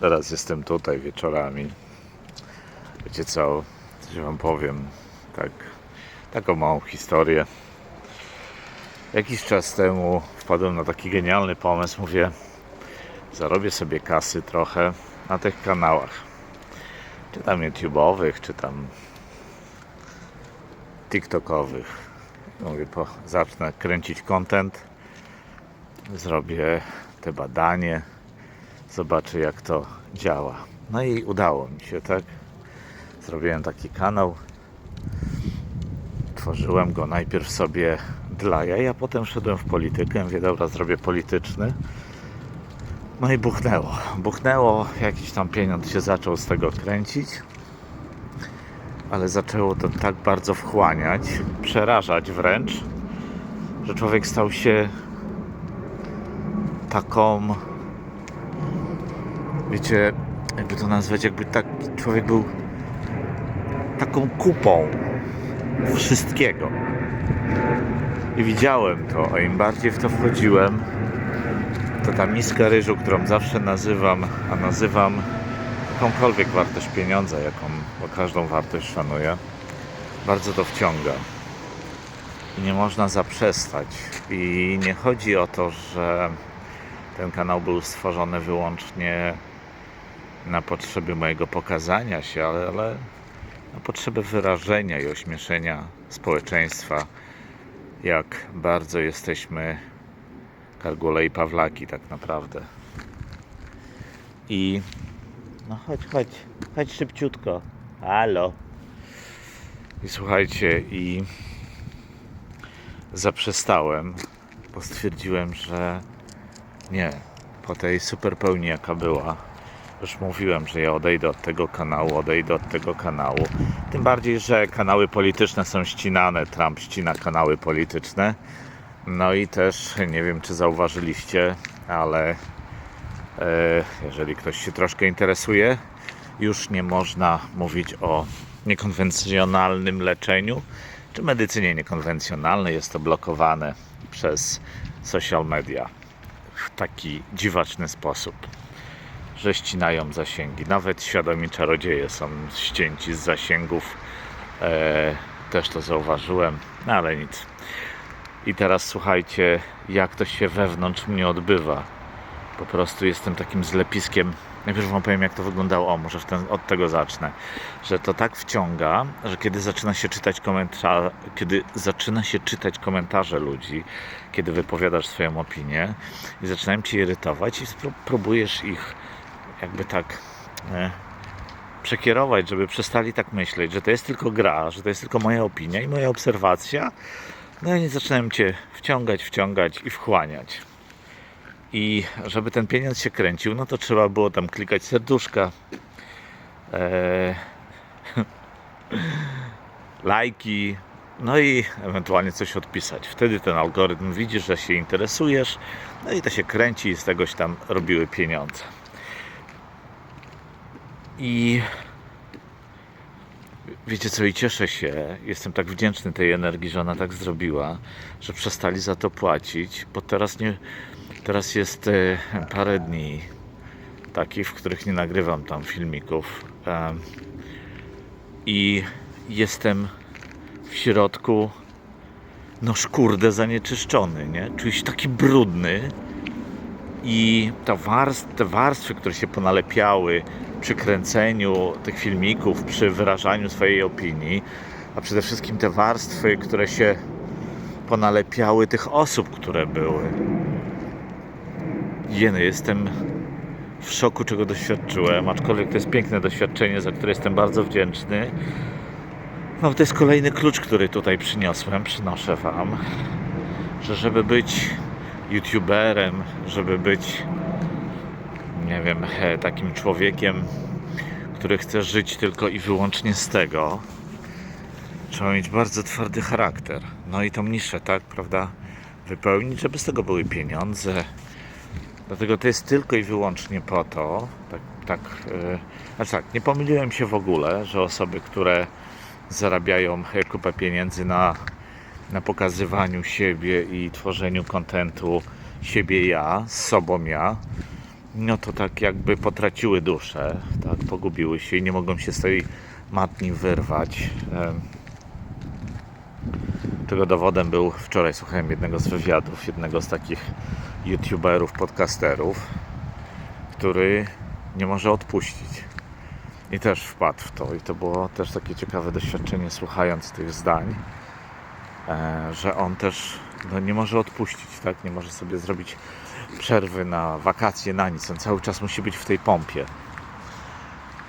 Teraz jestem tutaj wieczorami. Wiecie co? Coś wam powiem. Tak, taką małą historię. Jakiś czas temu wpadłem na taki genialny pomysł. Mówię, zarobię sobie kasy trochę na tych kanałach. Czy tam YouTube'owych, czy tam TikTokowych. Mówię, po, zacznę kręcić content, zrobię te badanie, zobaczę jak to działa. No i udało mi się, tak? Zrobiłem taki kanał. Tworzyłem go najpierw sobie dla jaj, a potem szedłem w politykę. Mówię, dobra, zrobię polityczny. No i buchnęło. Buchnęło, jakiś tam pieniądz się zaczął z tego kręcić. Ale zaczęło to tak bardzo wchłaniać, przerażać wręcz, że człowiek stał się taką, wiecie, jakby to nazwać, jakby tak człowiek był taką kupą wszystkiego. I widziałem to, a im bardziej w to wchodziłem, to ta miska ryżu, którą zawsze nazywam, a nazywam jakąkolwiek wartość pieniądza, jaką, bo każdą wartość szanuję, bardzo to wciąga. I nie można zaprzestać. I nie chodzi o to, że ten kanał był stworzony wyłącznie na potrzeby mojego pokazania się, ale, ale na potrzeby wyrażenia i ośmieszenia społeczeństwa, jak bardzo jesteśmy Kargule i Pawlaki tak naprawdę. I no chodź, chodź, chodź szybciutko. Halo. I słuchajcie, i zaprzestałem, bo stwierdziłem, że nie, po tej super pełni jaka była, już mówiłem, że ja odejdę od tego kanału, odejdę od tego kanału. Tym bardziej, że kanały polityczne są ścinane, Trump ścina kanały polityczne. No i też, nie wiem czy zauważyliście, ale e, jeżeli ktoś się troszkę interesuje, już nie można mówić o niekonwencjonalnym leczeniu czy medycynie niekonwencjonalnej. Jest to blokowane przez social media w taki dziwaczny sposób, że ścinają zasięgi. Nawet świadomi czarodzieje są ścięci z zasięgów. E, też to zauważyłem, no ale nic. I teraz słuchajcie, jak to się wewnątrz mnie odbywa. Po prostu jestem takim zlepiskiem. Najpierw wam powiem, jak to wyglądało. O, może ten, od tego zacznę. Że to tak wciąga, że kiedy zaczyna się czytać komentarze, kiedy zaczyna się czytać komentarze ludzi, kiedy wypowiadasz swoją opinię i zaczynają cię irytować i próbujesz ich jakby tak e, przekierować, żeby przestali tak myśleć, że to jest tylko gra, że to jest tylko moja opinia i moja obserwacja. No i oni zaczynają cię wciągać, wciągać i wchłaniać. I żeby ten pieniądz się kręcił, no to trzeba było tam klikać serduszka, e, lajki, no i ewentualnie coś odpisać. Wtedy ten algorytm widzi, że się interesujesz, no i to się kręci i z tegoś tam robiły pieniądze. I wiecie co, i cieszę się, jestem tak wdzięczny tej energii, że ona tak zrobiła, że przestali za to płacić, bo teraz nie, teraz jest e, parę dni takich, w których nie nagrywam tam filmików i jestem w środku no szkurde zanieczyszczony, nie? Czuję się taki brudny i ta warst, te warstwy, które się ponalepiały przy kręceniu tych filmików, przy wyrażaniu swojej opinii, a przede wszystkim te warstwy, które się ponalepiały tych osób, które były. Jeny, jestem w szoku, czego doświadczyłem, aczkolwiek to jest piękne doświadczenie, za które jestem bardzo wdzięczny. No, to jest kolejny klucz, który tutaj przyniosłem, przynoszę Wam, że żeby być youtuberem, żeby być, nie wiem, takim człowiekiem, który chce żyć tylko i wyłącznie z tego, trzeba mieć bardzo twardy charakter. No i tą niszę, tak, prawda, wypełnić, żeby z tego były pieniądze. Dlatego to jest tylko i wyłącznie po to, tak, tak, yy, znaczy tak, nie pomyliłem się w ogóle, że osoby, które zarabiają kupę pieniędzy na, na pokazywaniu siebie i tworzeniu kontentu siebie ja, z sobą ja, no to tak jakby potraciły duszę, tak, pogubiły się i nie mogą się z tej matni wyrwać. Czego dowodem był, wczoraj słuchałem jednego z wywiadów, jednego z takich youtuberów, podcasterów, który nie może odpuścić. I też wpadł w to. I to było też takie ciekawe doświadczenie, słuchając tych zdań, e, że on też no, nie może odpuścić, tak? Nie może sobie zrobić przerwy na wakacje, na nic. On cały czas musi być w tej pompie.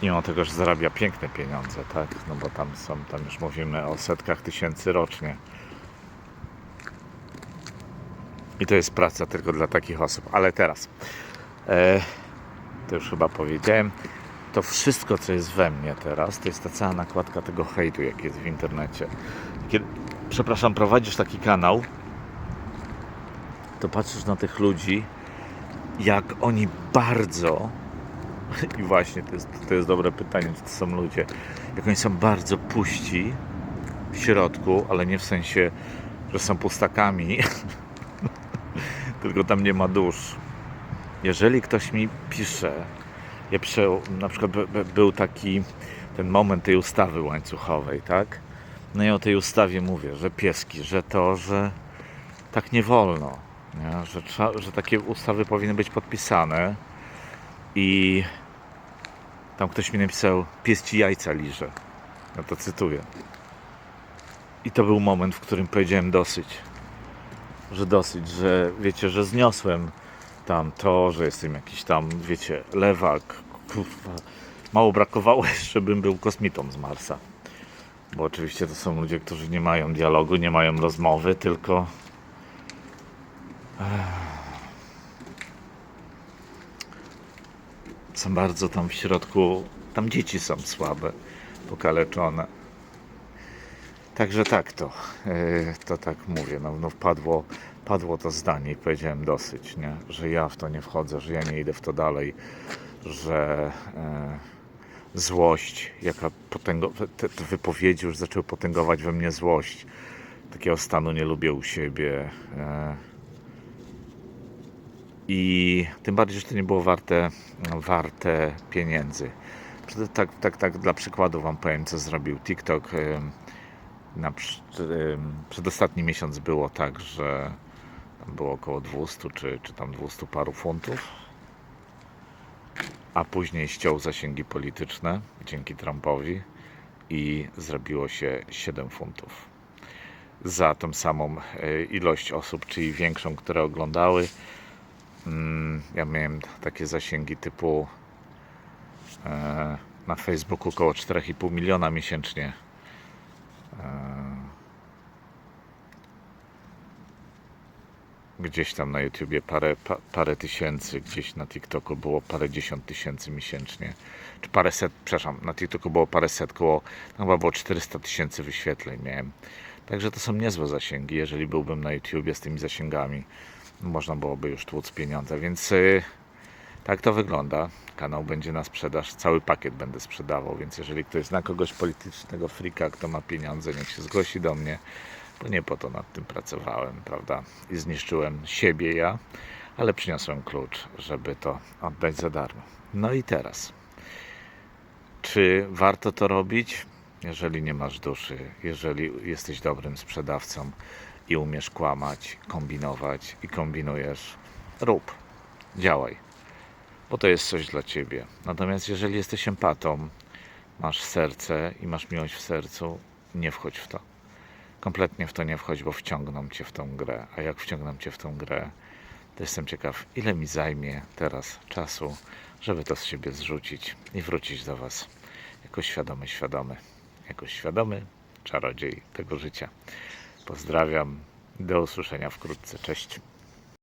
Mimo tego, że zarabia piękne pieniądze, tak? No bo tam są, tam już mówimy o setkach tysięcy rocznie. I to jest praca tylko dla takich osób. Ale teraz, e, to już chyba powiedziałem, to wszystko, co jest we mnie teraz, to jest ta cała nakładka tego hejtu, jaki jest w internecie. Kiedy, przepraszam, prowadzisz taki kanał, to patrzysz na tych ludzi, jak oni bardzo, i właśnie to jest, to jest dobre pytanie, czy to są ludzie, jak oni są bardzo puści w środku, ale nie w sensie, że są pustakami, tylko tam nie ma dusz. Jeżeli ktoś mi pisze, ja piszę, na przykład by- by- był taki ten moment tej ustawy łańcuchowej, tak? No i o tej ustawie mówię, że pieski, że to, że tak nie wolno, Że, że takie ustawy powinny być podpisane i tam ktoś mi napisał, pies ci jajca liże. No to cytuję. I to był moment, w którym powiedziałem dosyć. Że dosyć, że wiecie, że zniosłem tam to, że jestem jakiś tam, wiecie, lewak. Kurwa. Mało brakowało, żebym był kosmitą z Marsa. Bo oczywiście to są ludzie, którzy nie mają dialogu, nie mają rozmowy, tylko. Są bardzo tam w środku. Tam dzieci są słabe, pokaleczone. Także tak to, yy, to tak mówię, no, no padło, padło to zdanie i powiedziałem dosyć, nie? że ja w to nie wchodzę, że ja nie idę w to dalej, że e, złość, jaka potęgo, te, te wypowiedzi już zaczęły potęgować we mnie złość. Takiego stanu nie lubię u siebie. E, I tym bardziej, że to nie było warte, warte pieniędzy. Tak, tak, tak dla przykładu Wam powiem, co zrobił TikTok. na przedostatni miesiąc było tak, że było około 200 czy, czy tam 200 paru funtów, a później ściął zasięgi polityczne dzięki Trumpowi i zrobiło się 7 funtów. Za tą samą e, ilość osób, czyli większą, które oglądały. Mm, Ja miałem takie zasięgi typu e, na Facebooku około 4,5 miliona miesięcznie. Gdzieś tam na YouTubie parę, pa, parę tysięcy, gdzieś na TikToku było parę dziesiąt tysięcy miesięcznie. Czy parę set, przepraszam, na TikToku było parę set, koło, no chyba było 400 tysięcy wyświetleń miałem. Także to są niezłe zasięgi, jeżeli byłbym na YouTubie z tymi zasięgami. Można byłoby już tłuc pieniądze, więc y, tak to wygląda. Kanał będzie na sprzedaż, cały pakiet będę sprzedawał, więc jeżeli ktoś zna kogoś politycznego frika, kto ma pieniądze, niech się zgłosi do mnie, bo nie po to nad tym pracowałem, prawda? I zniszczyłem siebie ja, ale przyniosłem klucz, żeby to oddać za darmo. No i teraz, czy warto to robić? Jeżeli nie masz duszy, jeżeli jesteś dobrym sprzedawcą i umiesz kłamać, kombinować i kombinujesz, rób, działaj bo to jest coś dla ciebie. Natomiast jeżeli jesteś empatą, masz serce i masz miłość w sercu, nie wchodź w to. Kompletnie w to nie wchodź, bo wciągną cię w tą grę. A jak wciągną cię w tą grę, to jestem ciekaw, ile mi zajmie teraz czasu, żeby to z siebie zrzucić i wrócić do Was jako świadomy, świadomy, jako świadomy czarodziej tego życia. Pozdrawiam, do usłyszenia wkrótce. Cześć.